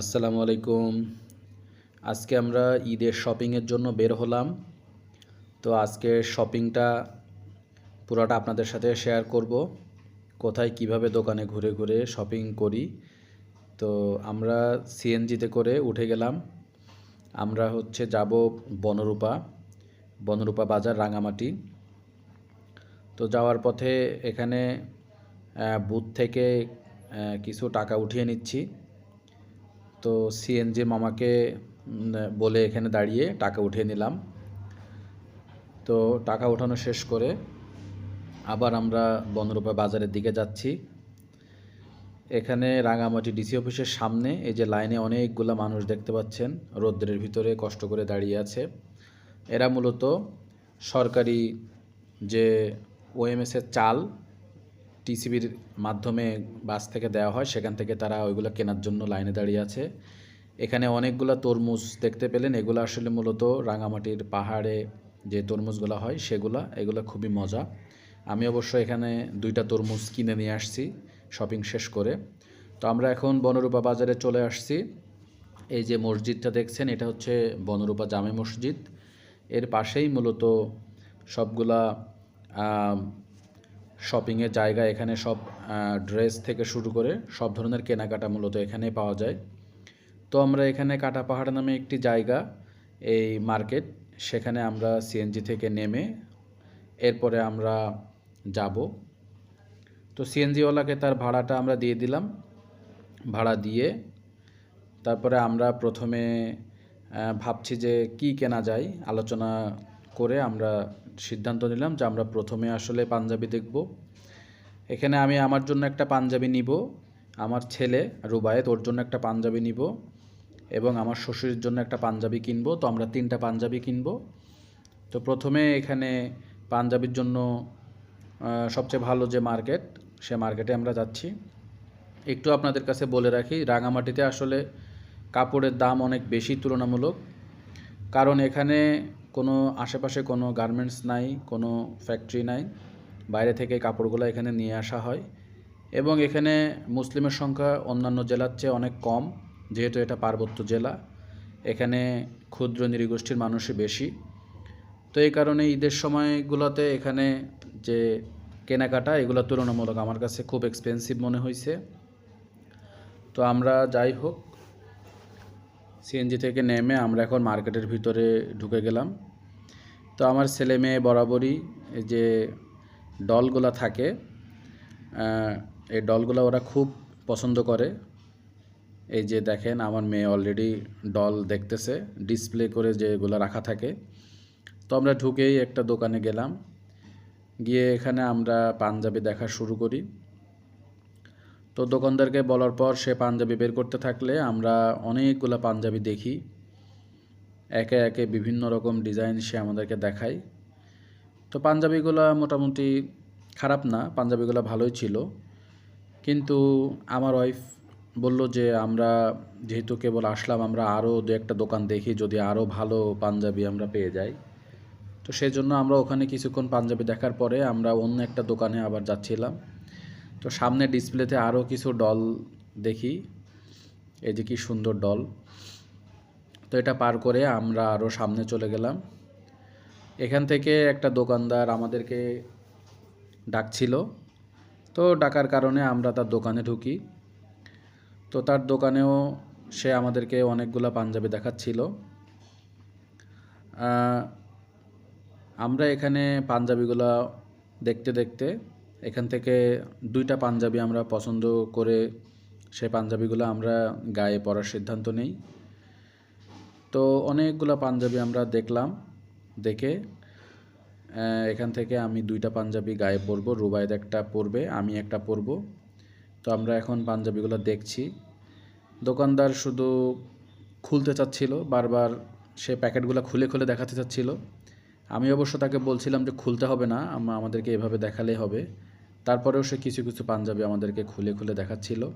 আসসালামু আলাইকুম। আজকে আমরা ঈদের শপিংয়ের জন্য বের হলাম। তো আজকে শপিংটা পুরোটা আপনাদের সাথে শেয়ার করব। কোথায় কীভাবে দোকানে ঘুরে ঘুরে শপিং করি। তো আমরা সিএনজিতে করে উঠে গেলাম। আমরা হচ্ছে যাব বনরূপা বনরূপা বাজার, রাঙামাটি। তো যাওয়ার পথে এখানে বুথ থেকে কিছু টাকা উঠিয়ে নিচ্ছি। তো সিএনজি মামাকে বলে এখানে দাঁড়িয়ে টাকা উঠিয়ে নিলাম। তো টাকা ওঠানো শেষ করে আবার আমরা বনরূপা বাজারের দিকে যাচ্ছি। এখানে রাঙামাটি ডিসি অফিসের সামনে এই যে লাইনে অনেকগুলো মানুষ দেখতে পাচ্ছেন, রৌদ্রের ভিতরে কষ্ট করে দাঁড়িয়ে আছে। এরা মূলত সরকারি যে ওএমএসের চাল টিসিবির মাধ্যমে বাস থেকে দেওয়া হয়, সেখান থেকে তারা ওইগুলো কেনার জন্য লাইনে দাঁড়িয়ে আছে। এখানে অনেকগুলো তরমুজ দেখতে পেলেন। এগুলো আসলে মূলত রাঙামাটির পাহাড়ে যে তরমুজগুলো হয়, সেগুলা, এগুলো খুবই মজা। আমি অবশ্য এখানে দুইটা তরমুজ কিনে নিয়ে আসছি, শপিং শেষ করে। তো আমরা এখন বনরূপা বাজারে চলে আসছি। এই যে মসজিদটা দেখছেন, এটা হচ্ছে বনরূপা জামে মসজিদ। এর পাশেই মূলত সবগুলা শপিংয়ের জায়গা এখানে সব ড্রেস থেকে শুরু করে সব ধরনের কেনাকাটা মূলত এখানেই পাওয়া যায়। তো আমরা এখানে কাটা পাহাড় নামে একটি জায়গা, এই মার্কেট, সেখানে আমরা সিএনজি থেকে নেমে এরপরে আমরা যাব। তো সিএনজিওয়ালাকে তার ভাড়াটা আমরা দিয়ে দিলাম। ভাড়া দিয়ে তারপরে আমরা প্রথমে ভাবছি যে কি কেনা যায়, আলোচনা করে আমরা সিদ্ধান্ত নিলাম যে আমরা প্রথমে আসলে পাঞ্জাবি দেখব। এখানে আমি আমার জন্য একটা পাঞ্জাবি নিব, আমার ছেলে রুবায়েত ওর জন্য একটা পাঞ্জাবি নিব এবং আমার শ্বশুরের জন্য একটা পাঞ্জাবি কিনবো। তো আমরা তিনটা পাঞ্জাবি কিনবো। তো প্রথমে এখানে পাঞ্জাবির জন্য সবচেয়ে ভালো যে মার্কেট, সে মার্কেটে আমরা যাচ্ছি। একটু আপনাদের কাছে বলে রাখি, রাঙামাটিতে আসলে কাপড়ের দাম অনেক বেশি তুলনামূলক। কারণ এখানে কোনো আশেপাশে কোনো গার্মেন্টস নাই, কোনো ফ্যাক্টরি নাই। বাইরে থেকে কাপড়গুলো এখানে নিয়ে আসা হয়। এবং এখানে মুসলিমের সংখ্যা অন্যান্য জেলার চেয়ে অনেক কম, যেহেতু এটা পার্বত্য জেলা। এখানে ক্ষুদ্র নৃগোষ্ঠীর মানুষই বেশি। তো এই কারণে ঈদের সময়গুলোতে এখানে যে কেনাকাটা, এগুলো তুলনামূলক আমার কাছে খুব এক্সপেন্সিভ মনে হয়েছে তো আমরা যাই হোক সিএনজি থেকে নেমে আমরা এখন মার্কেটের ভিতরে ঢুকে গেলাম। তো আমার ছেলে মেয়ে বরাবরই যে ডলগুলা থাকে এই ডলগুলো ওরা খুব পছন্দ করে। এই যে দেখেন, আমার মেয়ে অলরেডি ডল দেখতেছে ডিসপ্লে করে যেগুলো রাখা থাকে। তো আমরা ঢুকেই একটা দোকানে গেলাম। গিয়ে এখানে আমরা পাঞ্জাবি দেখা শুরু করি। তো দোকানদারকে বলার পর সে পাঞ্জাবি বের করতে থাকলে আমরা অনেকগুলো পাঞ্জাবি দেখি। একে একে বিভিন্ন রকম ডিজাইন সে আমাদেরকে দেখায়। তো পাঞ্জাবিগুলো মোটামুটি খারাপ না, পাঞ্জাবিগুলো ভালোই ছিল। কিন্তু আমার ওয়াইফ বলল যে, আমরা যেহেতু কেবল আসলাম, আমরা আরও দু একটা দোকান দেখি, যদি আরও ভালো পাঞ্জাবি আমরা পেয়ে যাই। তো সেই জন্য আমরা ওখানে কিছুক্ষণ পাঞ্জাবি দেখার পরে আমরা অন্য একটা দোকানে আবার যাচ্ছিলাম। তো সামনে ডিসপ্লেতে আরও কিছু ডল দেখি। এই যে কি সুন্দর ডল তো এটা পার করে আমরা আরও সামনে চলে গেলাম। এখান থেকে একটা দোকানদার আমাদেরকে ডাকছিল। তো ডাকার কারণে আমরা তার দোকানে ঢুকি। তো তার দোকানেও সে আমাদেরকে অনেকগুলো পাঞ্জাবি দেখাচ্ছিল। আমরা এখানে পাঞ্জাবিগুলো দেখতে দেখতে এখান থেকে দুইটা পাঞ্জাবি আমরা পছন্দ করে সেই পাঞ্জাবিগুলো আমরা গায়ে পরার সিদ্ধান্ত নেই। তো অনেকগুলো পাঞ্জাবি আমরা দেখলাম, দেখে এখান থেকে আমি দুইটা পাঞ্জাবি গায়ে পরবো রুবায়েদ একটা পরবে, আমি একটা পরবো। তো আমরা এখন পাঞ্জাবিগুলো দেখছি। দোকানদার শুধু খুলতে চাচ্ছিল, বারবার সে প্যাকেটগুলো খুলে খুলে দেখাতে চাচ্ছিল। আমি অবশ্য তাকে বলছিলাম যে খুলতে হবে না, আম- আমাদেরকে এভাবে দেখালেই হবে। তারপরেও সে কিছু কিছু পাঞ্জাবি আমাদেরকে খুলে খুলে দেখাচ্ছিল।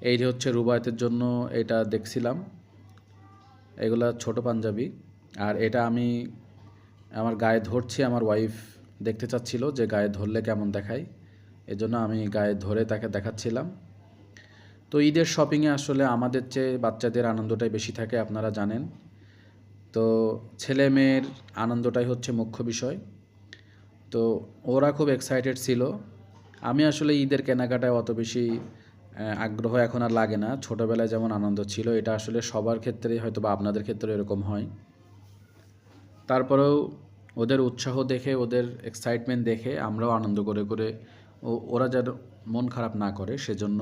এই হচ্ছে রুবায়তের জন্য এটা দেখছিলাম। এগুলা ছোট পাঞ্জাবি। আর এটা আমি আমার গায়ে ধরছি, আমার ওয়াইফ দেখতে চাচ্ছিল যে গায়ে ধরলে কেমন দেখায়। এজন্য আমি গায়ে ধরে তাকে দেখাচ্ছিলাম। তো ঈদের শপিংয়ে আসলে আমাদের চেয়ে বাচ্চাদের আনন্দটাই বেশি থাকে, আপনারা জানেন। তো ছেলে মেয়ের আনন্দটাই হচ্ছে মুখ্য বিষয়। তো ওরা খুব এক্সাইটেড ছিল। আমি আসলে ঈদের কেনাকাটায় অত বেশি আগ্রহ এখন আর লাগে না। ছোটোবেলায় যেমন আনন্দ ছিল, এটা আসলে সবার ক্ষেত্রেই হয়তো বা আপনাদের ক্ষেত্রে এরকম হয়। তারপরেও ওদের উৎসাহ দেখে, ওদের এক্সাইটমেন্ট দেখে আমরাও আনন্দ করে করে ও, ওরা যেন মন খারাপ না করে সেজন্য।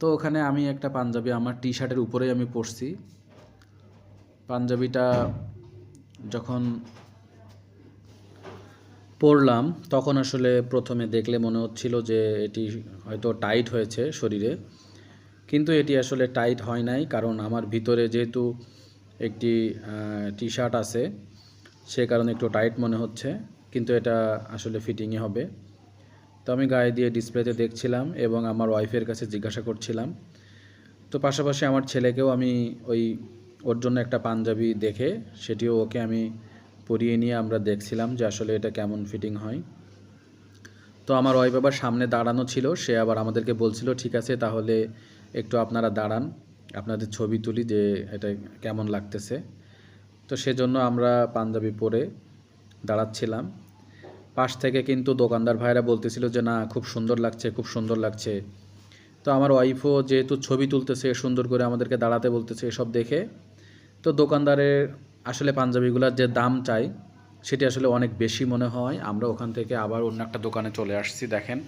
তো ওখানে আমি একটা পাঞ্জাবি, আমার টি শার্টের উপরেই আমি পরছি। পাঞ্জাবিটা যখন পরলাম তখন আসলে প্রথমে দেখলে মনে হচ্ছিল যে এটি হয়তো টাইট হয়েছে শরীরে। কিন্তু এটি আসলে টাইট হয় নাই, কারণ আমার ভিতরে যেহেতু একটি টি শার্ট আছে, সে কারণে একটু টাইট মনে হচ্ছে, কিন্তু এটা আসলে ফিটিংই হবে। তো আমি গায়ে দিয়ে ডিসপ্লেতে দেখছিলাম এবং আমার ওয়াইফের কাছে জিজ্ঞাসা করছিলাম। তো পাশাপাশি আমার ছেলেকেও আমি ওই ওর জন্য একটা পাঞ্জাবি দেখে সেটিও ওকে আমি পরিয়ে নিয়ে আমরা দেখছিলাম যে আসলে এটা কেমন ফিটিং হয়। তো আমার ওয়াইফ আবার সামনে দাঁড়ানো ছিল, সে আবার আমাদেরকে বলছিল, ঠিক আছে, তাহলে একটু আপনারা দাঁড়ান, আপনাদের ছবি তুলি যে এটা কেমন লাগতেছে। তো সেজন্য আমরা পাঞ্জাবি পরে দাঁড়াচ্ছিলাম। পাশ থেকে কিন্তু দোকানদার ভাইরা বলতেছিল যে, না, খুব সুন্দর লাগছে, খুব সুন্দর লাগছে। তো আমার ওয়াইফও যেহেতু ছবি তুলতেছে, সুন্দর করে আমাদেরকে দাঁড়াতে বলতেছে এসব দেখে, তো দোকানদারের আসলে পাঞ্জাবিগুলোর যে দাম চাই, সেটি আসলে অনেক বেশি মনে হয়। আমরা ওখান থেকে আবার অন্য একটা দোকানে চলে আসছি, দেখেন।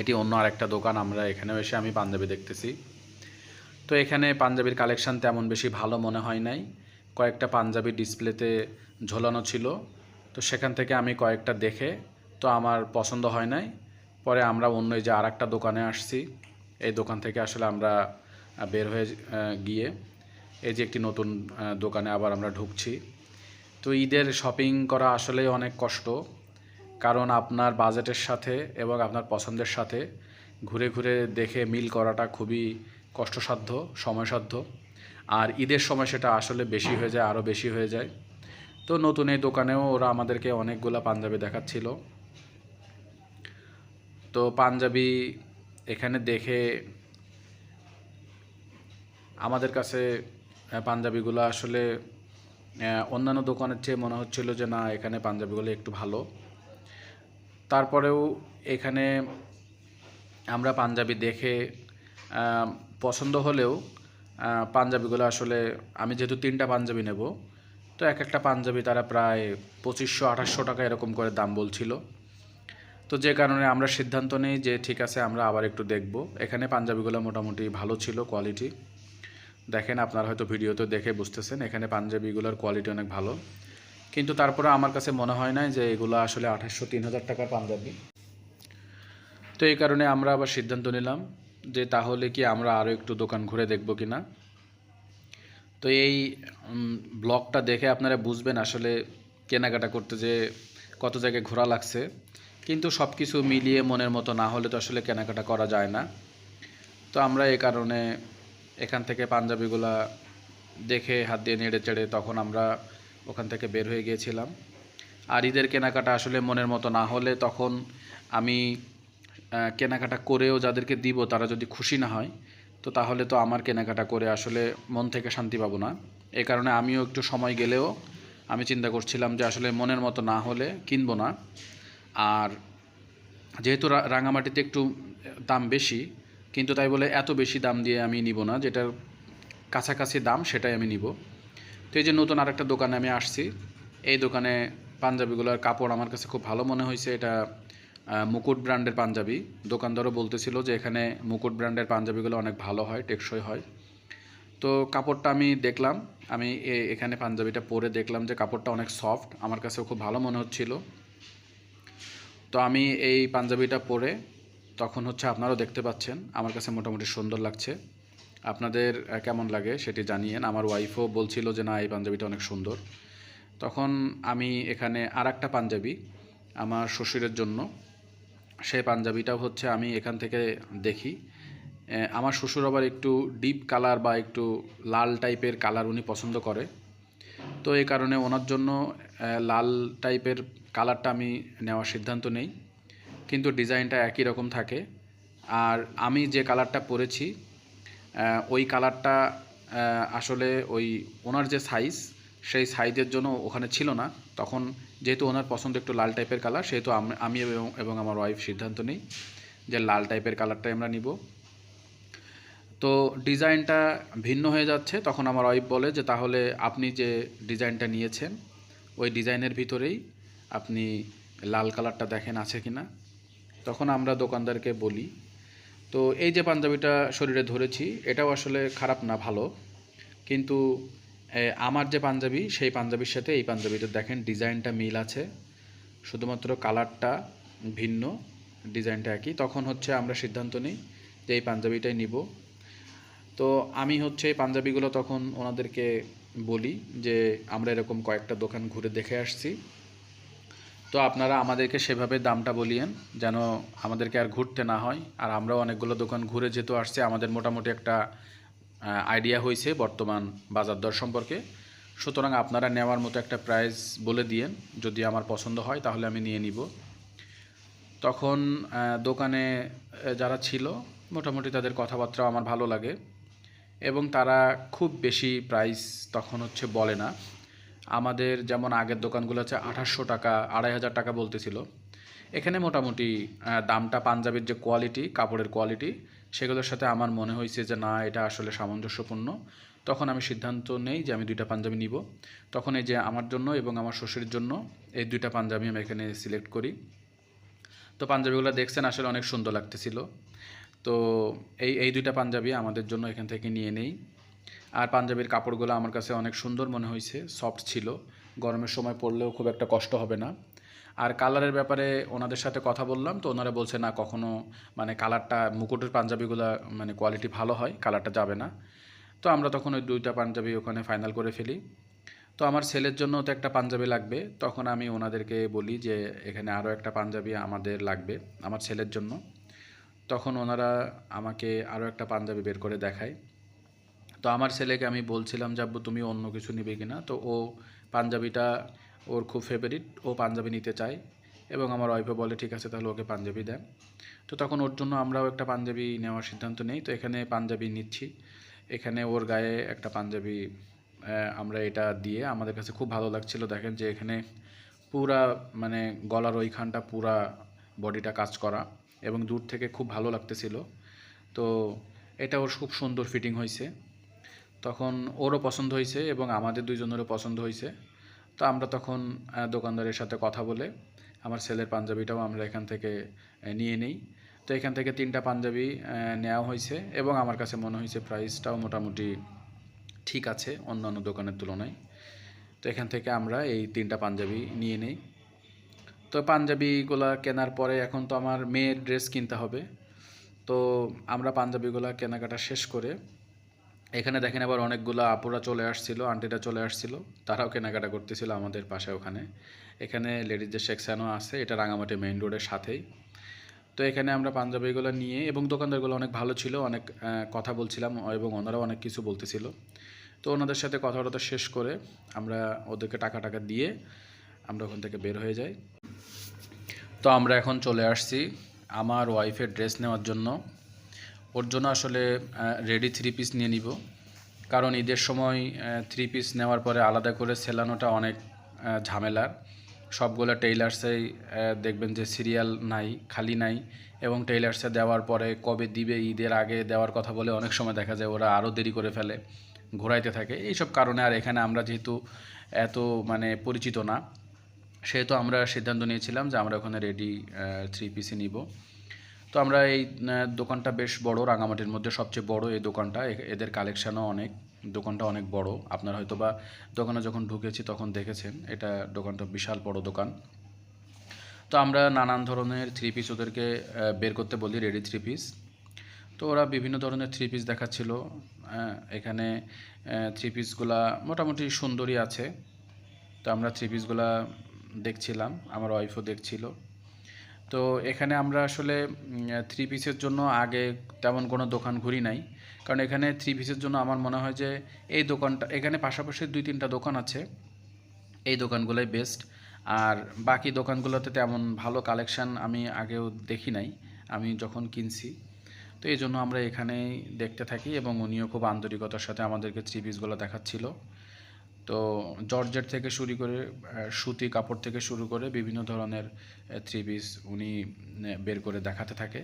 এটি অন্য আরেকটা দোকান, আমরা এখানেও এসে আমি পাঞ্জাবি দেখতেছি। তো এখানে পাঞ্জাবির কালেকশন তেমন বেশি ভালো মনে হয় নাই। কয়েকটা পাঞ্জাবি ডিসপ্লেতে ঝোলানো ছিল, তো সেখান থেকে আমি কয়েকটা দেখে, তো আমার পছন্দ হয় নাই। পরে আমরা অন্য যে আর দোকানে আসছি এই দোকান থেকে আসলে আমরা বের হয়ে গিয়ে এই যে একটি নতুন দোকানে আবার আমরা ঢুকছি। তো ঈদের শপিং করা আসলেই অনেক কষ্ট, কারণ আপনার বাজেটের সাথে এবং আপনার পছন্দের সাথে ঘুরে ঘুরে দেখে মিল করাটা খুবই কষ্টসাধ্য, সময়সাধ্য। আর ঈদের সময় সেটা আসলে বেশি হয়ে যায় আরও বেশি হয়ে যায়। তো নতুন এই দোকানেও ওরা আমাদেরকে অনেকগুলা পাঞ্জাবি দেখাচ্ছিল। তো পাঞ্জাবি এখানে দেখে আমাদের কাছে পাঞ্জাবিগুলো আসলে অন্যান্য দোকানের চেয়ে মনে হচ্ছিল যে না, এখানে পাঞ্জাবিগুলো একটু ভালো। তারপরেও এখানে আমরা পাঞ্জাবি দেখে পছন্দ হলেও পাঞ্জাবিগুলো আসলে আমি যেহেতু তিনটা পাঞ্জাবি নেব, তো এক একটা পাঞ্জাবি তারা প্রায় পঁচিশশো আঠাশশো টাকা এরকম করে দাম বলছিল। তো যে কারণে আমরা সিদ্ধান্ত নিই যে ঠিক আছে, আমরা আবার একটু দেখব। এখানে পাঞ্জাবিগুলো মোটামুটি ভালো ছিল কোয়ালিটি দেখেন, আপনারা হয়তো ভিডিওতে দেখে বুঝতেছেন, এখানে পাঞ্জাবিগুলোর কোয়ালিটি অনেক ভালো। কিন্তু তারপরে আমার কাছে মনে হয় না যে এগুলো আসলে আঠাশশো তিন হাজার টাকার পাঞ্জাবি। তো এই কারণে আমরা আবার সিদ্ধান্ত নিলাম যে তাহলে কি আমরা আরও একটু দোকান ঘুরে দেখব কি না তো এই ব্লগটা দেখে আপনারা বুঝবেন আসলে কেনাকাটা করতে যে কত জায়গায় ঘোরা লাগছে। কিন্তু সব কিছু মিলিয়ে মনের মতো না হলে তো আসলে কেনাকাটা করা যায় না। তো আমরা এই কারণে এখান থেকে পাঞ্জাবিগুলা দেখে, হাত দিয়ে নেড়ে চেড়ে তখন আমরা ওখান থেকে বের হয়ে গিয়েছিলাম। আর ঈদের কেনাকাটা আসলে মনের মতো না হলে তখন আমি কেনাকাটা করেও যাদেরকে দিব তারা যদি খুশি না হয়, তো তাহলে তো আমার কেনাকাটা করে আসলে মন থেকে শান্তি পাবো না। এ কারণে আমিও একটু সময় গেলেও আমি চিন্তা করছিলাম যে আসলে মনের মতো না হলে কিনবো না। আর যেহেতু রাঙামাটিতে একটু দাম বেশি, কিন্তু তাই বলে এত বেশি দাম দিয়ে আমি নিব না। যেটার কাছাকাছি দাম, সেটাই আমি নিব। তো এই যে নতুন আরেকটা দোকানে আমি আসছি, এই দোকানে পাঞ্জাবিগুলোর কাপড় আমার কাছে খুব ভালো মনে হয়েছে। এটা মুকুট ব্র্যান্ডের পাঞ্জাবি। দোকানদারও বলতেছিল যে এখানে মুকুট ব্র্যান্ডের পাঞ্জাবিগুলো অনেক ভালো হয়, টেকসই হয়। তো কাপড়টা আমি দেখলাম, আমি এখানে পাঞ্জাবিটা পরে দেখলাম যে কাপড়টা অনেক সফট, আমার কাছেও খুব ভালো মনে হচ্ছিল। তো আমি এই পাঞ্জাবিটা পরে তখন হচ্ছে আপনারাও দেখতে পাচ্ছেন, আমার কাছে মোটামুটি সুন্দর লাগছে। আপনাদের কেমন লাগে সেটি জানিয়েন। আমার ওয়াইফও বলছিল যে, না, এই পাঞ্জাবিটা অনেক সুন্দর। তখন আমি এখানে আর একটা পাঞ্জাবি আমার শ্বশুরের জন্য, সেই পাঞ্জাবিটাও হচ্ছে আমি এখান থেকে দেখি। আমার শ্বশুর আবার একটু ডিপ কালার বা একটু লাল টাইপের কালার উনি পছন্দ করে। তো এই কারণে ওনার জন্য লাল টাইপের কালারটা আমি নেওয়ার সিদ্ধান্ত নেই। কিন্তু ডিজাইনটা একই রকম থাকে। আর আমি যে কালারটা পরেছি ওই কালারটা আসলে ওই ওনার যে সাইজ সেই সাইজের জন্য ওখানে ছিল না। তখন যেহেতু ওনার পছন্দ একটু লাল টাইপের কালার সেহেতু আমি এবং- আমার ওয়াইফ সিদ্ধান্ত নিই যে লাল টাইপের কালারটাই আমরা নিব। তো ডিজাইনটা ভিন্ন হয়ে যাচ্ছে। তখন আমার ওয়াইফ বলে যে, তাহলে আপনি যে ডিজাইনটা নিয়েছেন, ওই ডিজাইনের ভিতরেই আপনি লাল কালারটা দেখেন আছে কি না তখন আমরা দোকানদারকে বলি, তো এই যে পাঞ্জাবিটা শরীরে ধরেছি, এটাও আসলে খারাপ না, ভালো। কিন্তু আমার যে পাঞ্জাবি, সেই পাঞ্জাবির সাথে এই পাঞ্জাবিটা দেখেন, ডিজাইনটা মিল আছে। শুধুমাত্র কালারটা ভিন্ন, ডিজাইনটা একই। তখন হচ্ছে আমরা সিদ্ধান্ত নিই যে, এই পাঞ্জাবিটাই নিব। তো আমি হচ্ছে পাঞ্জাবিগুলো তখন ওনাদেরকে বলি যে, আমরা এরকম কয়েকটা দোকান ঘুরে দেখে আসছি। তো আপনারা আমাদেরকে সেভাবে দামটা বলিয়েন, যেন আমাদেরকে আর ঘুরতে না হয়। আর আমরাও অনেকগুলো দোকান ঘুরে যেহেতু আসছে, আমাদের মোটামুটি একটা আইডিয়া হয়েছে বর্তমান বাজার দর সম্পর্কে। সুতরাং আপনারা নেওয়ার মতো একটা প্রাইস বলে দিয়েন। যদি আমার পছন্দ হয়, তাহলে আমি নিয়ে নিব। তখন দোকানে যারা ছিল, মোটামুটি তাদের কথাবার্তাও আমার ভালো লাগে। এবং তারা খুব বেশি প্রাইস তখন হচ্ছে বলে না। আমাদের যেমন আগের দোকানগুলো আছে আঠাশশো টাকা, আড়াই হাজার টাকা বলতেছিল। এখানে মোটামুটি দামটা পাঞ্জাবির যে কোয়ালিটি কাপড়ের কোয়ালিটি সেগুলোর সাথে আমার মনে হয়েছে যে না, এটা আসলে সামঞ্জস্যপূর্ণ। তখন আমি সিদ্ধান্ত নেই যে আমি দুইটা পাঞ্জাবি নিব। তখন এই যে আমার জন্য এবং আমার শ্বশুরের জন্য এই দুইটা পাঞ্জাবি আমি এখানে সিলেক্ট করি। তো পাঞ্জাবিগুলো দেখছেন আসলে অনেক সুন্দর লাগতেছিল। তো এই এই দুইটা পাঞ্জাবি আমাদের জন্য এখান থেকে নিয়ে নেই। আর পাঞ্জাবির কাপড়গুলো আমার কাছে অনেক সুন্দর মনে হয়েছে, সফট ছিল। গরমের সময় পরলেও খুব একটা কষ্ট হবে না। আর কালারের ব্যাপারে ওনাদের সাথে কথা বললাম, তো ওনারা বলছে, না, কখনো মানে কালারটা, মুকুটের পাঞ্জাবিগুলো মানে কোয়ালিটি ভালো হয়, কালারটা যাবে না। তো আমরা তখন ওই দুইটা পাঞ্জাবি ওখানে ফাইনাল করে ফেলি। তো আমার ছেলের জন্য তো একটা পাঞ্জাবি লাগবে, তখন আমি ওনাদেরকে বলি যে, এখানে আরও একটা পাঞ্জাবি আমাদের লাগবে, আমার ছেলের জন্য। তখন ওনারা আমাকে আরও একটা পাঞ্জাবি বের করে দেখায়। তো আমার ছেলেকে আমি বলছিলাম যে, আব্বু, তুমি অন্য কিছু নিবে কিনা? তো ও পাঞ্জাবিটা ওর খুব ফেভারিট ও পাঞ্জাবি নিতে চায় এবং আমার ওয়াইফও বলে, ঠিক আছে, তাহলে ওকে পাঞ্জাবি দেন। তো তখন ওর জন্য আমরাও একটা পাঞ্জাবি নেওয়ার সিদ্ধান্ত নেই। তো এখানে পাঞ্জাবি নিচ্ছি। এখানে ওর গায়ে একটা পাঞ্জাবি আমরা এটা দিয়ে আমাদের কাছে খুব ভালো লাগছিল। দেখেন যে এখানে পুরা মানে গলার ওইখানটা পুরা বডিটা কাজ করা। এবং দূর থেকে খুব ভালো লাগতেছিল। তো এটা ওর খুব সুন্দর ফিটিং হয়েছে। তখন ওরও পছন্দ হয়েছে এবং আমাদের দুইজনেরও পছন্দ হয়েছে। তো আমরা তখন দোকানদারের সাথে কথা বলে আমার ছেলের পাঞ্জাবিটাও আমরা এখান থেকে নিয়ে নিই। তো এখান থেকে তিনটা পাঞ্জাবি নেওয়া হয়েছে এবং আমার কাছে মনে হয়েছে প্রাইসটাও মোটামুটি ঠিক আছে অন্যান্য দোকানের তুলনায়। তো এখান থেকে আমরা এই তিনটা পাঞ্জাবি নিয়ে নিই। তো পাঞ্জাবিগুলা কেনার পরে এখন তো আমার মেয়ের ড্রেস কিনতে হবে। তো আমরা পাঞ্জাবিগুলা কেনাকাটা শেষ করে এখানে দেখেন আবার অনেকগুলো আপুরা চলে আসছিল, আন্টিরা চলে আসছিল, তারাও কেনাকাটা করতেছিল আমাদের পাশে ওখানে। এখানে লেডিজদের সেকশানও আছে, এটা রাঙামাটি মেইন রোডের সাথেই। তো এখানে আমরা পাঞ্জাবিগুলো নিয়ে, এবং দোকানদারগুলো অনেক ভালো ছিল, অনেক কথা বলছিলাম এবং ওনারাও অনেক কিছু বলতেছিল। তো ওনাদের সাথে কথাবার্তা শেষ করে আমরা ওদেরকে টাকা টাকা দিয়ে আমরা ওখান থেকে বের হয়ে যাই। তো আমরা এখন চলে আসছি আমার ওয়াইফের ড্রেস নেওয়ার জন্য। ওর জন্য আসলে রেডি থ্রি পিস নিয়ে নিব। কারণ ঈদের সময় থ্রি পিস নেওয়ার পরে আলাদা করে সেলানোটা অনেক ঝামেলার। সবগুলো টেইলার্সেই দেখবেন যে সিরিয়াল নাই, খালি নাই। এবং টেইলার্সে দেওয়ার পরে কবে দিবে ঈদের আগে দেওয়ার কথা বলে অনেক সময় দেখা যায় ওরা আরও দেরি করে ফেলে, ঘোরাইতে থাকে। এইসব কারণে আর এখানে আমরা যেহেতু এত মানে পরিচিত না সেহেতু আমরা সিদ্ধান্ত নিয়েছিলাম যে আমরা ওখানে রেডি থ্রি পিসই নিব। তো আমরা এই দোকানটা বেশ বড় রাঙামাটির মধ্যে সবচেয়ে বড় এই দোকানটা। এদের কালেকশানও অনেক দোকানটা অনেক বড়। আপনারা হয়তো বা দোকানে যখন ঢুকেছি তখন দেখেছেন এটা দোকানটা বিশাল বড় দোকান। তো আমরা নানান ধরনের থ্রি পিস ওদেরকে বের করতে বলি রেডি থ্রি পিস তো ওরা বিভিন্ন ধরনের থ্রি পিস দেখাচ্ছিল। আহ, এখানে থ্রি পিসগুলা মোটামুটি সুন্দরই আছে। তো আমরা থ্রি পিসগুলা দেখছিলাম, আমার ওয়াইফও দেখছিল। তো এখানে আমরা আসলে থ্রি পিসের জন্য আগে তেমন কোনো দোকান ঘুরি নাই। কারণ এখানে থ্রি পিসের জন্য আমার মনে হয় যে, এই দোকানটা, এখানে পাশাপাশি দুই তিনটা দোকান আছে। এই দোকানগুলোই বেস্ট আর বাকি দোকানগুলোতে তেমন ভালো কালেকশন আমি আগেও দেখি নাই, আমি যখন কিনছি। তো এই জন্য আমরা এখানেই দেখতে থাকি এবং উনিও খুব আন্তরিকতার সাথে আমাদেরকে থ্রি পিসগুলো দেখাচ্ছিল। তো জর্জেট থেকে শুরু করে সুতি কাপড় থেকে শুরু করে বিভিন্ন ধরনের থ্রি পিস উনি বের করে দেখাতে থাকে।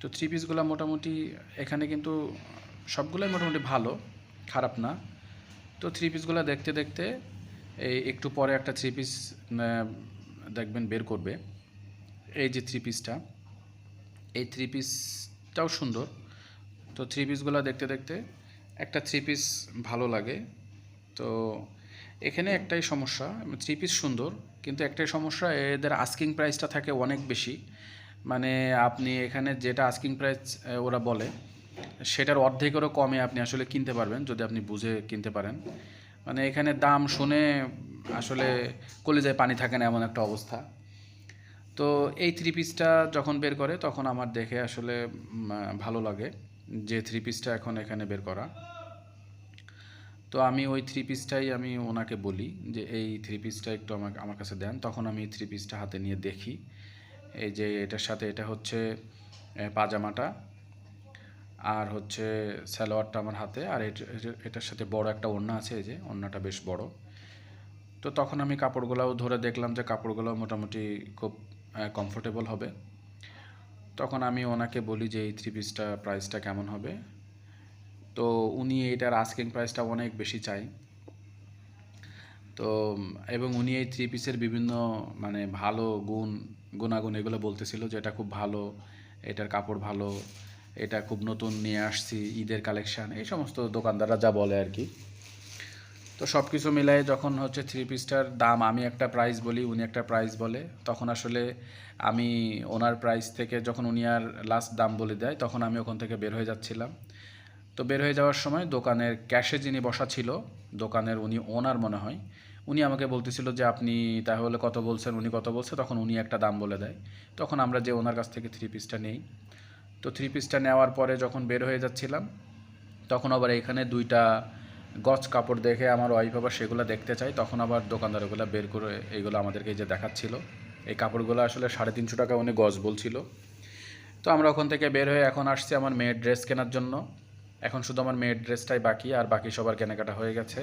তো থ্রি পিসগুলো মোটামুটি এখানে কিন্তু সবগুলোই মোটামুটি ভালো, খারাপ না। তো থ্রি পিসগুলো দেখতে দেখতে এই একটু পরে একটা থ্রি পিস দেখবেন বের করবে। এই যে থ্রি পিসটা এই থ্রি পিসটাও সুন্দর। তো থ্রি পিসগুলো দেখতে দেখতে একটা থ্রি পিস ভালো লাগে। তো এখানে একটাই সমস্যা থ্রি পিস সুন্দর, কিন্তু একটাই সমস্যা, এদের আস্কিং প্রাইসটা থাকে অনেক বেশি। মানে আপনি এখানে যেটা আস্কিং প্রাইস ওরা বলে, সেটার অর্ধেকেরও কমে আপনি আসলে কিনতে পারবেন, যদি আপনি বুঝে কিনতে পারেন। মানে এখানে দাম শুনে আসলে কলিজায় পানি থাকে না এমন একটা অবস্থা। তো এই থ্রি পিসটা যখন বের করে, তখন আমার দেখে আসলে ভালো লাগে যে থ্রি পিসটা এখন এখানে বের করা। তো আমি ওই থ্রি পিসটাই আমি ওনাকে বলি যে, এই থ্রি পিসটা একটু আমাকে, আমার কাছে দেন। তখন আমি থ্রি পিসটা হাতে নিয়ে দেখি। এই যে, এটার সাথে এটা হচ্ছে পাজামাটা, আর হচ্ছে সালোয়ারটা আমার হাতে, আর এটা- এটা- এটার সাথে বড় একটা ওড়না আছে, এই যে, ওড়নাটা বেশ বড়। তো তখন আমি কাপড়গুলোও ধরে দেখলাম যে, কাপড়গুলো মোটামুটি খুব কমফোর্টেবল হবে। তখন আমি ওনাকে বলি যে, এই থ্রি পিসটা প্রাইসটা কেমন হবে? তো উনি এটার আস্কিং প্রাইসটা অনেক বেশি চাই। তো, এবং উনি এই থ্রি পিসের বিভিন্ন মানে ভালো গুণ, গুণাগুণ এগুলো বলতেছিল যে এটা খুব ভালো, এটার কাপড় ভালো, এটা খুব নতুন নিয়ে আসছি, ঈদের কালেকশান এই সমস্ত দোকানদাররা যা বলে আর কি। তো সব কিছু মিলাই যখন হচ্ছে থ্রি পিসটার দাম, আমি একটা প্রাইস বলি, উনি একটা প্রাইস বলে, তখন আসলে আমি ওনার প্রাইস থেকে যখন উনি আর লাস্ট দাম বলে দেয়, তখন আমি ওখান থেকে বের হয়ে যাচ্ছিলাম। তো বের হয়ে যাওয়ার সময় দোকানের ক্যাশে যিনি বসা ছিল, দোকানের উনি ওনার মনে হয়, উনি আমাকে বলতেছিল যে আপনি তাহলে কত বলছেন, উনি কত বলছে, তখন উনি একটা দাম বলে দেয়। তখন আমরা যে ওনার কাছ থেকে থ্রি পিসটা নেই। তো থ্রি পিসটা নেওয়ার পরে যখন বের হয়ে যাচ্ছিলাম, তখন আবার এখানে দুইটা গজ কাপড় দেখে আমার ওয়াইফ আবার সেগুলো দেখতে চাই তখন আবার দোকানদার ওগুলো বের করে এইগুলো আমাদেরকে যে দেখাচ্ছিল। এই কাপড়গুলো আসলে সাড়ে তিনশো টাকা উনি গজ বলছিল। তো আমরা ওখান থেকে বের হয়ে এখন আসছি আমার মেয়ের ড্রেস কেনার জন্য। এখন শুধু আমার মেয়ের ড্রেসটাই বাকি, আর বাকি সবার কেনাকাটা হয়ে গেছে।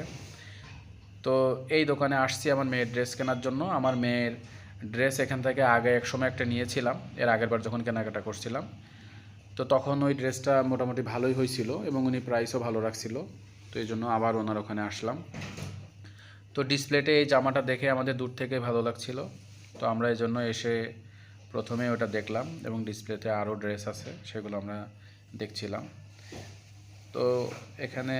তো এই দোকানে আসছি আমার মেয়ের ড্রেস কেনার জন্য। আমার মেয়ের ড্রেস এখান থেকে আগে এক সময় একটা নিয়েছিলাম, এর আগের বার যখন কেনাকাটা করছিলাম। তো তখন ওই ড্রেসটা মোটামুটি ভালোই হয়েছিল এবং উনি প্রাইসও ভালো রাখছিল। তো এই জন্য আবার ওনার ওখানে আসলাম। তো ডিসপ্লেতে এই জামাটা দেখে আমাদের দূর থেকে ভালো লাগছিল। তো আমরা এই জন্য এসে প্রথমে ওটা দেখলাম এবং ডিসপ্লেতে আরও ড্রেস আছে, সেগুলো আমরা দেখছিলাম। তো এখানে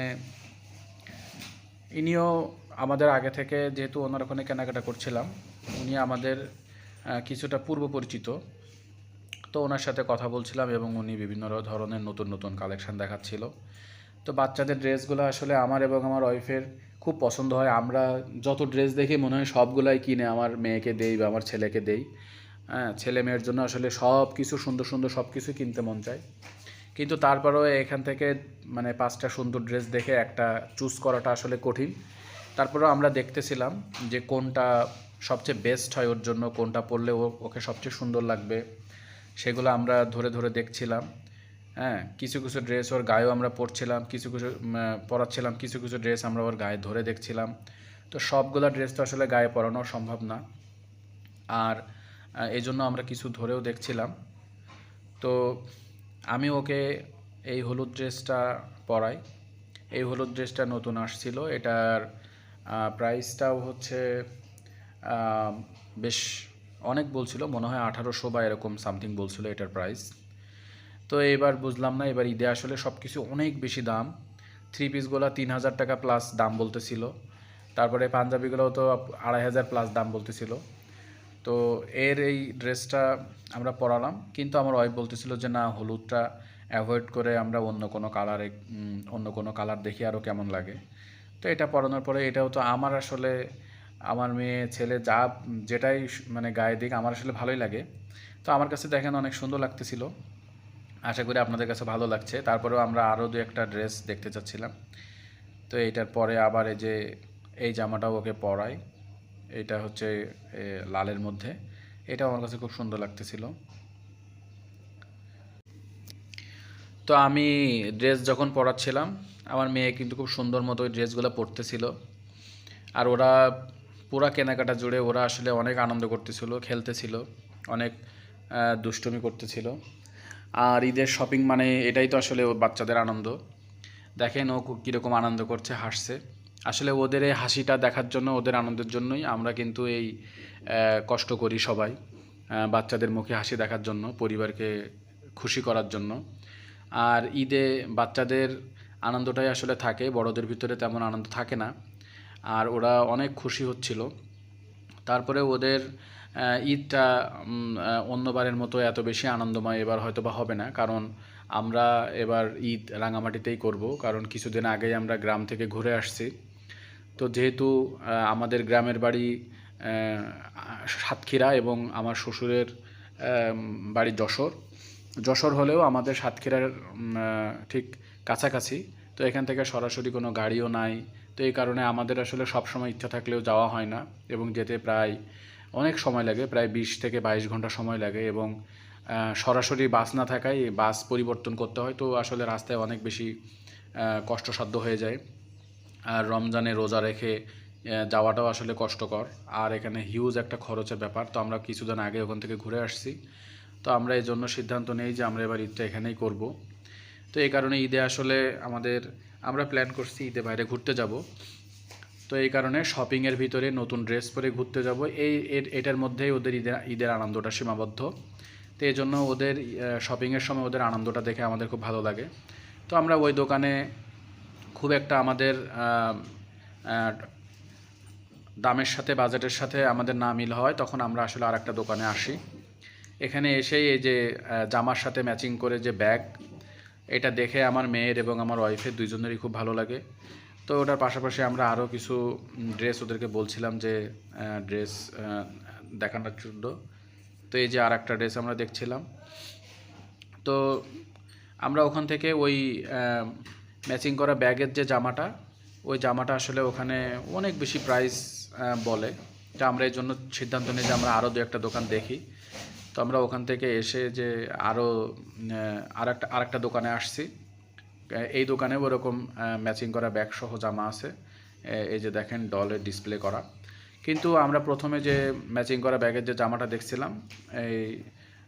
ইনিও আমাদের আগে থেকে যেহেতু ওনার ওখানে কেনাকাটা করছিলাম, উনি আমাদের কিছুটা পূর্ব পরিচিত। তো ওনার সাথে কথা বলছিলাম এবং উনি বিভিন্ন ধরনের নতুন নতুন কালেকশন দেখাচ্ছিল। তো বাচ্চাদের ড্রেসগুলো আসলে আমার এবং আমার ওয়াইফের খুব পছন্দ হয়। আমরা যত ড্রেস দেখি মনে হয় সবগুলাই কিনে আমার মেয়েকে দেই বা আমার ছেলেকে দেই। হ্যাঁ ছেলে মেয়ের জন্য আসলে সব কিছু সুন্দর সুন্দর সব কিছু কিনতে মন চায়। কিন্তু তারপরেও এখান থেকে মানে পাঁচটা সুন্দর ড্রেস দেখে একটা চুজ করাটা আসলে কঠিন। তারপরেও আমরা দেখতেছিলাম যে কোনটা সবচেয়ে বেস্ট হয় ওর জন্য, কোনটা পরলে ওকে সবচেয়ে সুন্দর লাগবে, সেগুলো আমরা ধরে ধরে দেখছিলাম। হ্যাঁ কিছু কিছু ড্রেস ওর গায়েও আমরা পরছিলাম, কিছু কিছু পরাচ্ছিলাম, কিছু কিছু ড্রেস আমরা ওর গায়ে ধরে দেখছিলাম। তো সবগুলো ড্রেস তো আসলে গায়ে পরানো সম্ভব না। আর এই জন্য আমরা কিছু ধরেও দেখছিলাম। তো আমি ওকে এই হলুদ ড্রেসটা পরাই। এই হলুদ ড্রেসটা নতুন আসছিল। এটার প্রাইসটাও হচ্ছে বেশ অনেক বলছিল, মনে হয় আঠারোশো বা এরকম সামথিং বলছিল এটার প্রাইস। তো এবার বুঝলাম না, এবার ঈদে আসলে সব কিছু অনেক বেশি দাম। থ্রি পিসগুলো তিন হাজার টাকা প্লাস দাম বলতেছিল। তারপরে পাঞ্জাবিগুলোও তো আড়াই হাজার প্লাস দাম বলতেছিল। তো এর এই ড্রেসটা আমরা পরালাম। কিন্তু আমার ওয়াইফ বলতেছিল যে, না, হলুদটা অ্যাভয়েড করে আমরা অন্য কোনো কালারে অন্য কোনো কালার দেখি আরও কেমন লাগে। তো এটা পরানোর পরে এটাও তো আমার আসলে, আমার মেয়ে, ছেলে যা, যেটাই মানে গায়ে দিক, আমার আসলে ভালোই লাগে। তো আমার কাছে দেখেন অনেক সুন্দর লাগতেছিল। আশা করি আপনাদের কাছে ভালো লাগছে। তারপরেও আমরা আরও দু একটা ড্রেস দেখতে চাচ্ছিলাম। তো এইটার পরে আবার এই যে, এই জামাটাও ওকে পরাই। এটা হচ্ছে লালের মধ্যে। এটা আমার কাছে খুব সুন্দর লাগতেছিল। তো আমি ড্রেস যখন পরাচ্ছিলাম, আমার মেয়ে কিন্তু খুব সুন্দর মতো ওই ড্রেসগুলো পরতেছিল। আর ওরা পুরা কেনাকাটা জুড়ে ওরা আসলে অনেক আনন্দ করতেছিল, খেলতেছিল, অনেক দুষ্টুমি করতেছিল। আর ঈদের শপিং মানে এটাই তো আসলে বাচ্চাদের আনন্দ। দেখেন ও কীরকম আনন্দ করছে, হাসছে। আসলে ওদের এই হাসিটা দেখার জন্য, ওদের আনন্দের জন্যই আমরা কিন্তু এই কষ্ট করি সবাই বাচ্চাদের মুখে হাসি দেখার জন্য, পরিবারকে খুশি করার জন্য। আর ঈদে বাচ্চাদের আনন্দটাই আসলে থাকে, বড়দের ভিতরে তেমন আনন্দ থাকে না। আর ওরা অনেক খুশি হচ্ছিল। তারপরে ওদের ঈদটা অন্যবারের মতো এত বেশি আনন্দময় এবার হয়তো বা হবে না। কারণ আমরা এবার ঈদ রাঙামাটিতেই করব। কারণ কিছুদিন আগেই আমরা গ্রাম থেকে ঘুরে আসছি। তো যেহেতু আমাদের গ্রামের বাড়ি সাতক্ষীরা এবং আমার শ্বশুরের বাড়ি যশোর। যশোর হলেও আমাদের সাতক্ষীরার ঠিক কাছাকাছি। তো এখান থেকে সরাসরি কোনো গাড়িও নাই। তো এই কারণে আমাদের আসলে সবসময় ইচ্ছা থাকলেও যাওয়া হয় না এবং যেতে প্রায় অনেক সময় লাগে, প্রায় বিশ থেকে বাইশ ঘণ্টা সময় লাগে এবং সরাসরি বাস না থাকায় বাস পরিবর্তন করতে হয়। তো আসলে রাস্তায় অনেক বেশি কষ্টসাধ্য হয়ে যায়। আর রমজানে রোজা রেখে যাওয়াটাও আসলে কষ্টকর। আর এখানে হিউজ একটা খরচের ব্যাপার। তো আমরা কিছুদিন আগে ওখান থেকে ঘুরে আসছি। তো আমরা এই জন্য সিদ্ধান্ত নেই যে আমরা এবার ঈদটা এখানেই করব। তো এই কারণে ঈদে আসলে আমাদের, আমরা প্ল্যান করছি ঈদে বাইরে ঘুরতে যাব। তো এই কারণে শপিংয়ের ভিতরে নতুন ড্রেস পরে ঘুরতে যাব। এই এটার মধ্যেই ওদের ঈদের ঈদের আনন্দটা সীমাবদ্ধ। তো এই জন্য ওদের শপিংয়ের সময় ওদের আনন্দটা দেখে আমাদের খুব ভালো লাগে। তো আমরা ওই দোকানে খুব একটা আমাদের দামের সাথে, বাজেটের সাথে আমাদের না মিল হয়, তখন আমরা আসলে আর একটা দোকানে আসি। এখানে এসেই এই যে জামার সাথে ম্যাচিং করে যে ব্যাগ, এটা দেখে আমার মেয়ের এবং আমার ওয়াইফের দুইজনেরই খুব ভালো লাগে। তো ওটার পাশাপাশি আমরা আরও কিছু ড্রেস ওদেরকে বলছিলাম যে ড্রেস দেখানোর জন্য। তো এই যে আর একটা ড্রেস আমরা দেখছিলাম। তো আমরা ওখান থেকে ওই ম্যাচিং করা ব্যাগের যে জামাটা, ওই জামাটা আসলে ওখানে অনেক বেশি প্রাইস বলে। তা আমরা এই জন্য সিদ্ধান্ত নিই যে আমরা আরও দু একটা দোকান দেখি। তো আমরা ওখান থেকে এসে যে আরও আর একটা আর একটা দোকানে আসছি। এই দোকানে ওরকম ম্যাচিং করা ব্যাগ সহ জামা আছে। এই যে দেখেন ডলের ডিসপ্লে করা। কিন্তু আমরা প্রথমে যে ম্যাচিং করা ব্যাগের যে জামাটা দেখছিলাম, এই,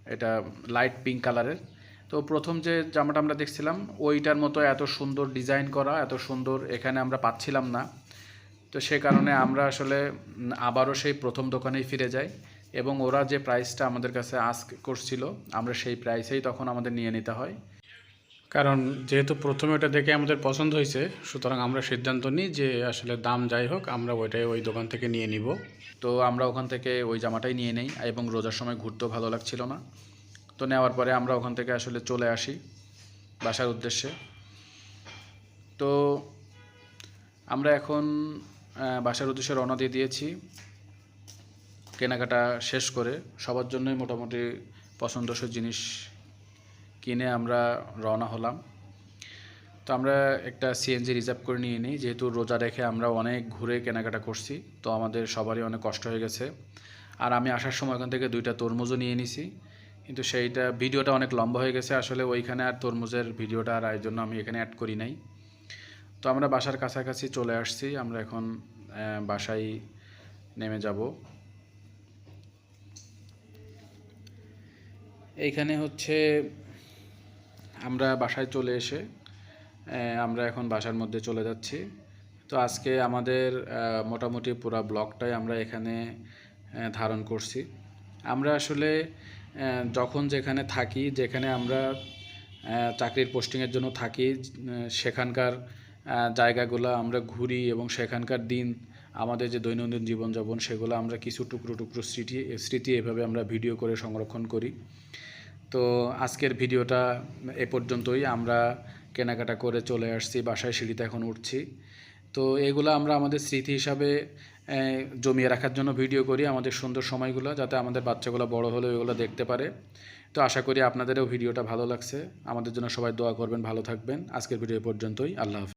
এটা লাইট পিঙ্ক কালারের তো প্রথম যে জামাটা আমরা দেখছিলাম ওইটার মতো এত সুন্দর ডিজাইন করা এত সুন্দর এখানে আমরা পাচ্ছিলাম না। তো সে কারণে আমরা আসলে আবারও সেই প্রথম দোকানেই ফিরে যাই এবং ওরা যে প্রাইসটা আমাদের কাছে আস্ক করছিল আমরা সেই প্রাইসেই তখন আমাদের নিয়ে নিতে হয়। কারণ যেহেতু প্রথমে ওটা দেখে আমাদের পছন্দ হয়েছে সুতরাং আমরা সিদ্ধান্ত নিই যে আসলে দাম যাই হোক আমরা ওইটাই ওই দোকান থেকে নিয়ে নিব। তো আমরা ওখান থেকে ওই জামাটাই নিয়ে নেই এবং রোজার সময় ঘুরতেও ভালো লাগছিল না। তো নেওয়ার পরে আমরা ওখান থেকে আসলে চলে আসি বাসার উদ্দেশ্যে। তো আমরা এখন বাসার উদ্দেশ্যে রওনা দিয়ে দিয়েছি। কেনাকাটা শেষ করে সবার জন্যই মোটামুটি পছন্দসই জিনিস কিনে আমরা রওনা হলাম। তো আমরা একটা সিএনজি রিজার্ভ করে নিয়ে নিই, যেহেতু রোজা রেখে আমরা অনেক ঘুরে কেনাকাটা করছি, তো আমাদের সবারই অনেক কষ্ট হয়ে গেছে। আর আমি আসার সময় ওখান থেকে দুইটা তরমুজও নিয়ে নিছি। কিন্তু সেইটা ভিডিওটা অনেক লম্বা হয়ে গেছে, আসলে ওইখানে আর তরমুজের ভিডিওটা আর এই জন্য আমি এখানে অ্যাড করি নাই। তো আমরা বাসার কাছাকাছি চলে আসছি, আমরা এখন বাসায় নেমে যাব। এইখানে হচ্ছে আমরা বাসায় চলে এসে আমরা এখন বাসার মধ্যে চলে যাচ্ছি। তো আজকে আমাদের মোটামুটি পুরো ব্লগটাই আমরা এখানে ধারণ করছি। আমরা আসলে যখন যেখানে থাকি, যেখানে আমরা চাকরির পোস্টিংয়ের জন্য থাকি সেখানকার জায়গাগুলো আমরা ঘুরি এবং সেখানকার দিন, আমাদের যে দৈনন্দিন জীবনযাপন, সেগুলো আমরা কিছু টুকরো টুকরো স্মৃতি স্মৃতি এভাবে আমরা ভিডিও করে সংরক্ষণ করি। তো আজকের ভিডিওটা এ পর্যন্তই। আমরা কেনাকাটা করে চলে আসছি, বাসায় সিঁড়িতে এখন উঠছি। তো এগুলো আমরা আমাদের স্মৃতি হিসাবে জমিয়ে রাখার জন্য ভিডিও করি আমাদের সুন্দর সময়গুলো, যাতে আমাদের বাচ্চাগুলো বড় হলে ওইগুলো দেখতে পারে। তো আশা করি আপনাদেরও ভিডিওটা ভালো লাগছে। আমাদের জন্য সবাই দোয়া করবেন, ভালো থাকবেন। আজকের ভিডিও পর্যন্তই। আল্লাহ হাফিজ।